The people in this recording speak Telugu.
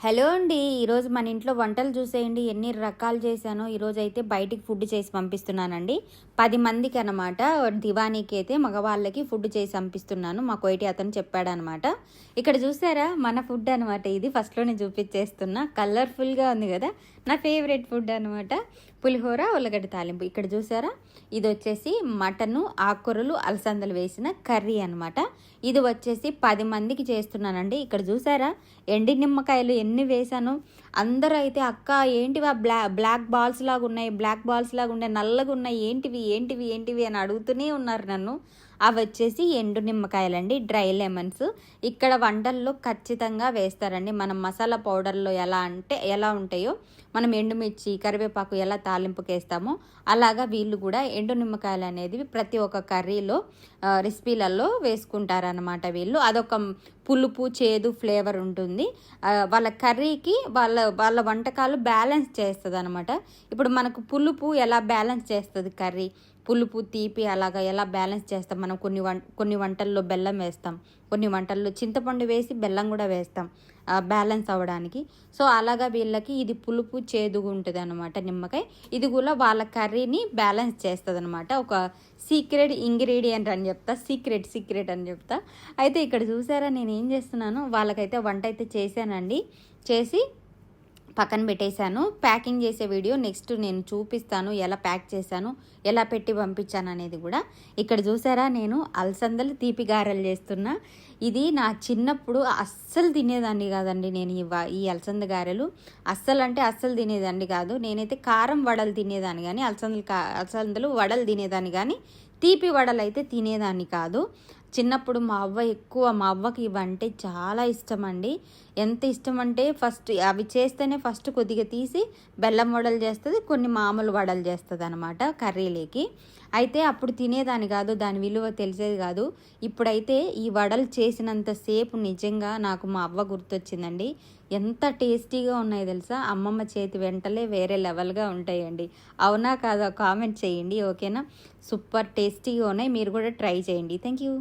హలో అండి ఈరోజు మన ఇంట్లో వంటలు చూసేయండి. ఎన్ని రకాలు చేశానో ఈరోజు అయితే బయటికి ఫుడ్ చేసి పంపిస్తున్నానండి. పది మందికి అనమాట దివానీకి అయితే మగవాళ్ళకి ఫుడ్ చేసి పంపిస్తున్నాను. మా కోయిటి అతను చెప్పాడనమాట ఇక్కడ చూసారా మన ఫుడ్ అనమాట ఇది. ఫస్ట్లోనే చూపించేస్తున్నా. కలర్ఫుల్గా ఉంది కదా. నా ఫేవరెట్ ఫుడ్ అనమాట పులిహోర ఉల్లగడ్డ తాలింపు. ఇక్కడ చూసారా? ఇది వచ్చేసి మటను ఆకుకూరలు అలసందలు వేసిన కర్రీ అనమాట ఇది వచ్చేసి పది మందికి చేస్తున్నానండి. ఇక్కడ చూసారా? ఎండి నిమ్మకాయలు ఎన్ని వేశాను. అందరూ అయితే అక్క ఏంటివి ఆ బ్లా బ్లాక్ బాల్స్ లాగా ఉన్నాయి బ్లాక్ బాల్స్ లాగా ఉన్నాయి నల్లగా ఉన్నాయి ఏంటివి ఏంటివి ఏంటివి అని అడుగుతూనే ఉన్నారు నన్ను. అవి వచ్చేసి ఎండు నిమ్మకాయలండి డ్రై లెమన్స్. ఇక్కడ వంటల్లో ఖచ్చితంగా వేస్తారండి. మనం మసాలా పౌడర్లో ఎలా అంటే ఎలా ఉంటాయో మనం ఎండుమిర్చి కరివేపాకు ఎలా తాలింపుకి వేస్తామో అలాగా వీళ్ళు కూడా ఎండు నిమ్మకాయలు అనేది ప్రతి ఒక్క కర్రీలో రెసిపీలలో వేసుకుంటారనమాట వీళ్ళు. అదొక పులుపు చేదు ఫ్లేవర్ ఉంటుంది. వాళ్ళ కర్రీకి వాళ్ళ వాళ్ళ వంటకాలు బ్యాలెన్స్ చేస్తుంది అనమాట ఇప్పుడు మనకు పులుపు ఎలా బ్యాలెన్స్ చేస్తుంది కర్రీ? పులుపు తీపి అలాగా ఎలా బ్యాలెన్స్ చేస్తాం? మనం కొన్ని వం కొన్ని వంటల్లో బెల్లం వేస్తాం. కొన్ని వంటల్లో చింతపండు వేసి బెల్లం కూడా వేస్తాం బ్యాలెన్స్ అవ్వడానికి. సో అలాగా వీళ్ళకి ఇది పులుపు చేదుగా ఉంటుంది అనమాట నిమ్మకాయ. ఇది కూడా వాళ్ళ కర్రీని బ్యాలెన్స్ చేస్తుంది అనమాట ఒక సీక్రెట్ ఇంగ్రీడియంట్ అని చెప్తా సీక్రెట్ సీక్రెట్ అని చెప్తా. అయితే ఇక్కడ చూసారా నేను ఏం చేస్తున్నాను వాళ్ళకైతే వంట అయితే చేశానండి. చేసి పక్కన పెట్టేశాను. ప్యాకింగ్ చేసే వీడియో నెక్స్ట్ నేను చూపిస్తాను. ఎలా ప్యాక్ చేశాను ఎలా పెట్టి పంపించాను అనేది కూడా. ఇక్కడ చూసారా నేను అలసందలు తీపి గారెలు చేస్తున్నా. ఇది నా చిన్నప్పుడు అస్సలు తినేదాన్ని కాదండి నేను ఈ ఈ అలసంద గారెలు. అస్సలు అంటే అస్సలు తినేదాన్ని కాదు. నేనైతే కారం వడలు తినేదాన్ని కానీ అలసందలు కా అలసందలు వడలు తినేదాన్ని కానీ తీపి వడలు అయితే తినేదాన్ని కాదు. చిన్నప్పుడు మా అవ్వ ఎక్కువ మా అవ్వకి ఇవంటే చాలా ఇష్టం అండి ఎంత ఇష్టం అంటే ఫస్ట్ అవి చేస్తేనే ఫస్ట్ కొద్దిగా తీసి బెల్లం వడలు చేస్తుంది కొన్ని మామూలు వడలు చేస్తుంది అనమాట కర్రీలేకి. అయితే అప్పుడు తినేదాని కాదు దాని విలువ తెలిసేది కాదు. ఇప్పుడైతే ఈ వడలు చేసినంతసేపు నిజంగా నాకు మా అవ్వ గుర్తొచ్చిందండి. ఎంత టేస్టీగా ఉన్నాయి తెలుసా? అమ్మమ్మ చేతి వెంటలే వేరే లెవెల్గా ఉంటాయండి. అవునా కాదా? కామెంట్ చేయండి ఓకేనా? సూపర్ టేస్టీగా ఉన్నాయి. మీరు కూడా ట్రై చేయండి. Thank you